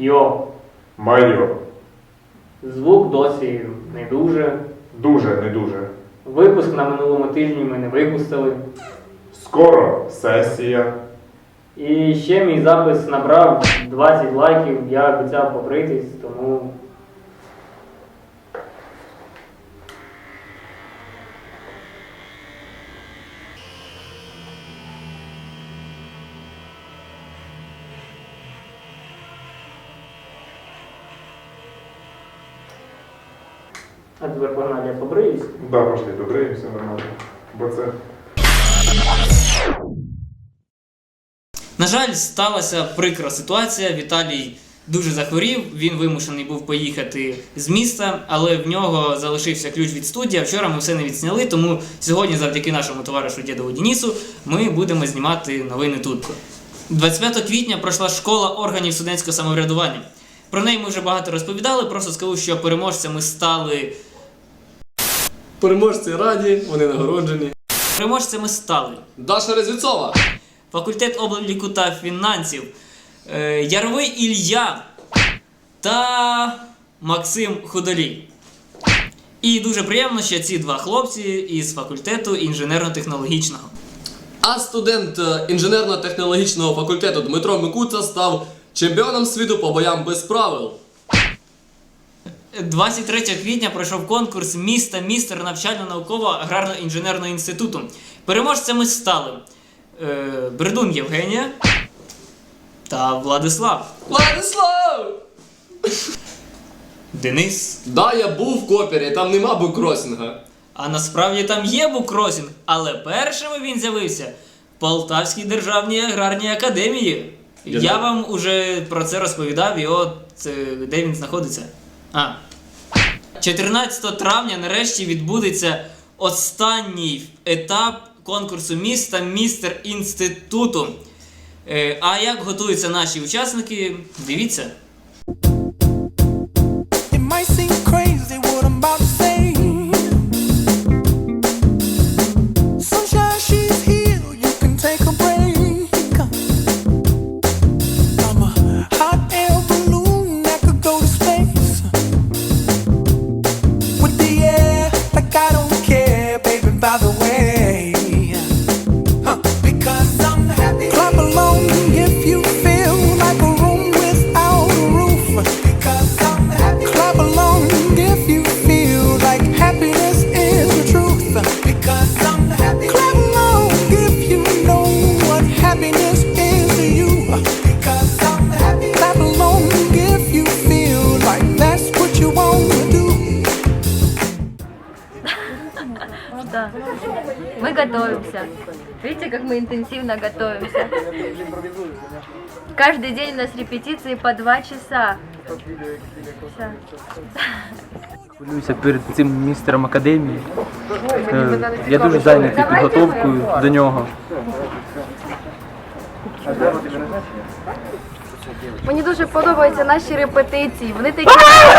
Йо. Майо. Звук досі не дуже. Дуже не дуже. Випуск на минулому тижні ми не випустили. Скоро сесія. І ще мій запис набрав 20 лайків, я обіцяв побритись, тому. А тепер погнали, я побриюсь. Да, пошли, добреємося нормально. Бо це. На жаль, сталася прикра ситуація. Віталій дуже захворів. Він вимушений був поїхати з міста, але в нього залишився ключ від студії. а Вчора ми все не відсняли, тому сьогодні, завдяки нашому товаришу Дєдову Дінісу, ми будемо знімати новини тут. 25 квітня пройшла школа органів студентського самоврядування. Про неї ми вже багато розповідали. Просто скажу, що переможцями стали Переможці раді, вони нагороджені. переможцями стали Даша Резвіцова. факультет обліку та фінансів, е, Яровий Ілля та Максим Худолій. І дуже приємно, що ці два хлопці із факультету інженерно-технологічного. А студент е, інженерно-технологічного факультету Дмитро Микуца став чемпіоном світу по боям без правил. 23 квітня пройшов конкурс міста містер навчально-наукового аграрно-інженерного інституту. Переможцями стали е, Бердун Євгенія та Владислав. Владислав! Денис. Да, я був в Копері, там нема букросінга. А насправді там є буккросінг, але першими він з'явився в Полтавській державній аграрній академії. Я Я вам уже про це розповідав, і от е, де він знаходиться. А. 14 травня нарешті відбудеться останній етап конкурсу міста містер інституту. Е, А як готуються наші учасники, дивіться. готовимся. Видите, как мы интенсивно готовимся. Каждый день у нас репетиции по два часа. Всё. Хвилююся перед цим містером академії. Е, Я дуже зайнятий підготовкою до нього. Мені дуже подобаються наші репетиції. Вони такі красиві,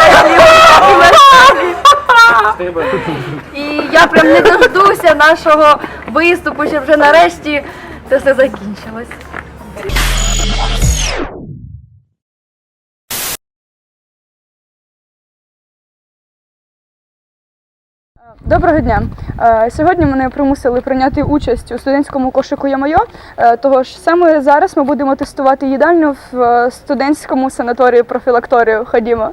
такі веселі. І я прям не дождуся нашого виступу, щоб вже нарешті це все закінчилось. Доброго дня. Е, Сьогодні мене примусили прийняти участь у студентському кошику «Я-моє». Е, Того ж саме зараз ми будемо тестувати їдальню в е, студентському санаторії профілакторію. Ходімо.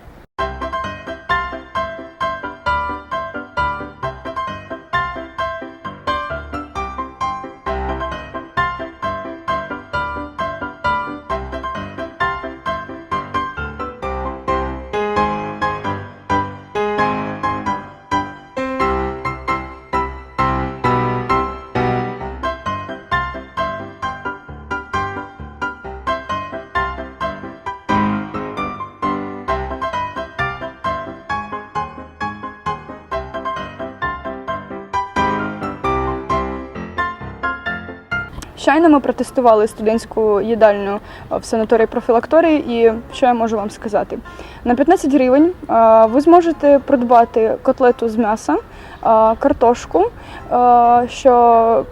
Щойно ми протестували студентську їдальню е, в санаторії профілакторії, і що я можу вам сказати? На 15 гривень е, ви зможете придбати котлету з м'яса, е, картошку, що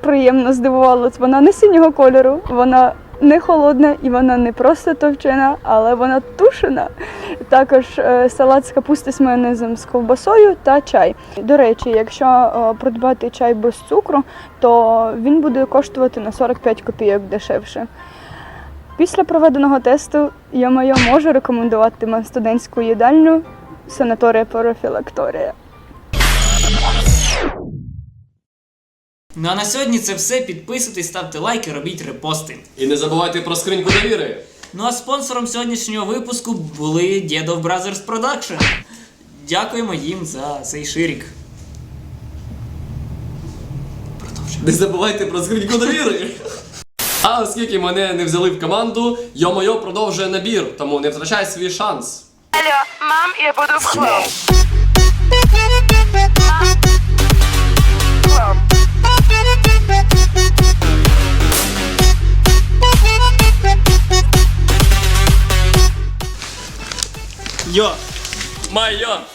приємно здивувало. Вона не синього кольору, вона не холодна і вона не просто товчена, але вона тушена. Також е, салат з капусти з майонезом з ковбасою та чай. До речі, якщо е, придбати чай без цукру, то він буде коштувати на 45 копійок дешевше. Після проведеного тесту я моє можу рекомендувати вам студентську їдальню санаторія профілакторія. Ну а на сьогодні це все. Підписуйтесь, ставте лайки, робіть репости. І не забувайте про скриньку довіри. Ну а спонсором сьогоднішнього випуску були Djedov Brothers Production. Дякуємо їм за цей ширік. Не забувайте про скриньку довіри. А оскільки мене не взяли в команду, Йо-Моє продовжує набір, тому не втрачай свій шанс. Алло, мам, я буду в клуб. Йо! Майо!